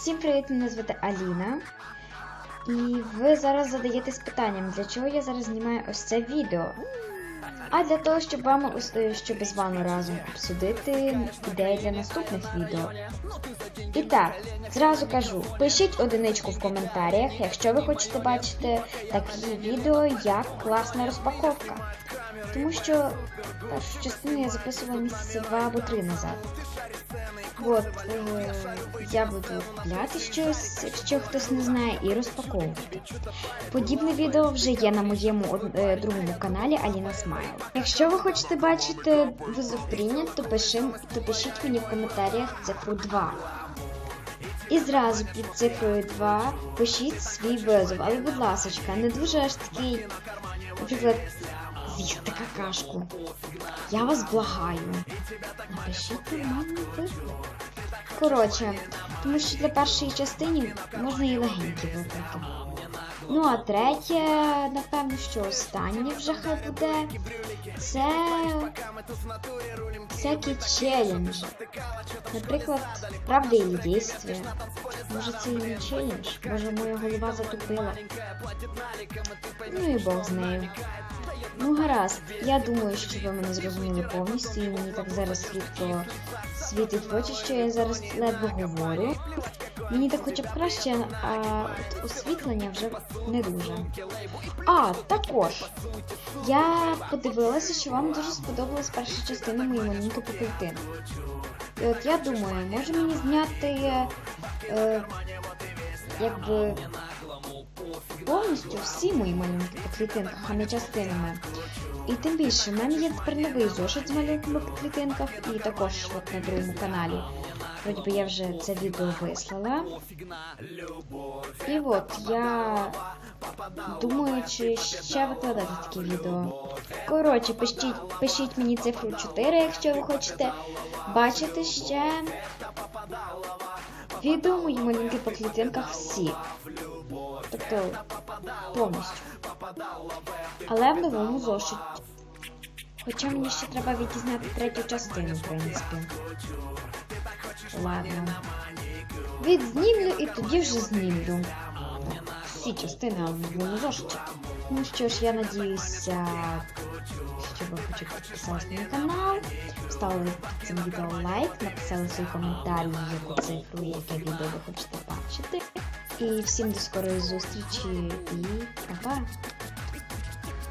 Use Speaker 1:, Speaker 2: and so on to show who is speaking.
Speaker 1: Всім привіт, мене звати Аліна. І ви зараз задаєтесь питанням, для чого я зараз знімаю ось це відео. А для того, щоб вам щоб з вами разом обсудити ідеї для наступних відео. І так, зразу кажу, пишіть одиничку в коментарях, якщо ви хочете бачити такі відео, як класна розпаковка. Тому що першу частину я записувала місяця два або три назад. От, е, я буду купляти щось, якщо хтось не знає, і розпаковувати. Подібне відео вже є на моєму е, другому каналі Аліна Смайл. Якщо ви хочете бачити визов прийнят, то, пиши, то пишіть мені в коментарях цифру 2. І зразу під цифрою 2 пишіть свій визов, але будь ласочка, не дуже аж такий, наприклад, з'їсти какашку. Я вас благаю. Напишіть нормальний визов. Коротше, тому що для першої частини можна і легенькі вибрати. Ну а третє, напевно, що останнє вже хай буде. Це всякі челенджі. Наприклад, правда і дійстві. Може це і не челендж, може моя голова затупила. Ну і Бог з нею. Ну гаразд, я думаю, що ви мене зрозуміли повністю, і мені так зараз світло світить в очі, що я зараз ледве говорю. Мені так хоча б краще, а от освітлення вже не дуже. А, також. Я подивилася, що вам дуже сподобалась перша частина моєї маленької поклітини. І от я думаю, може мені зняти е, якби повністю всі мої малюнки по клітинках, а не частинами. І тим більше, в мене є тепер новий зошит з малюнками по клітинках, і також от на другому каналі. Вроді би я вже це відео вислала. І от я думаю, чи ще викладати такі відео. Коротше, пишіть, пишіть мені цифру 4, якщо ви хочете бачити ще відео мої малюнки по клітинках всі. Тобто повністю. Але в новому зошиті. Хоча мені ще треба відізняти третю частину, в принципі. Ладно. Відзнімлю і тоді вже знімлю. Всі частини в новому зошиті. Ну що ж, я надіюся, що ви хоча б підписались на канал, вставили під цим відео лайк, написали свої коментарі, яку цифру, яке відео ви хочете бачити. І всім до скорої зустрічі і па-па!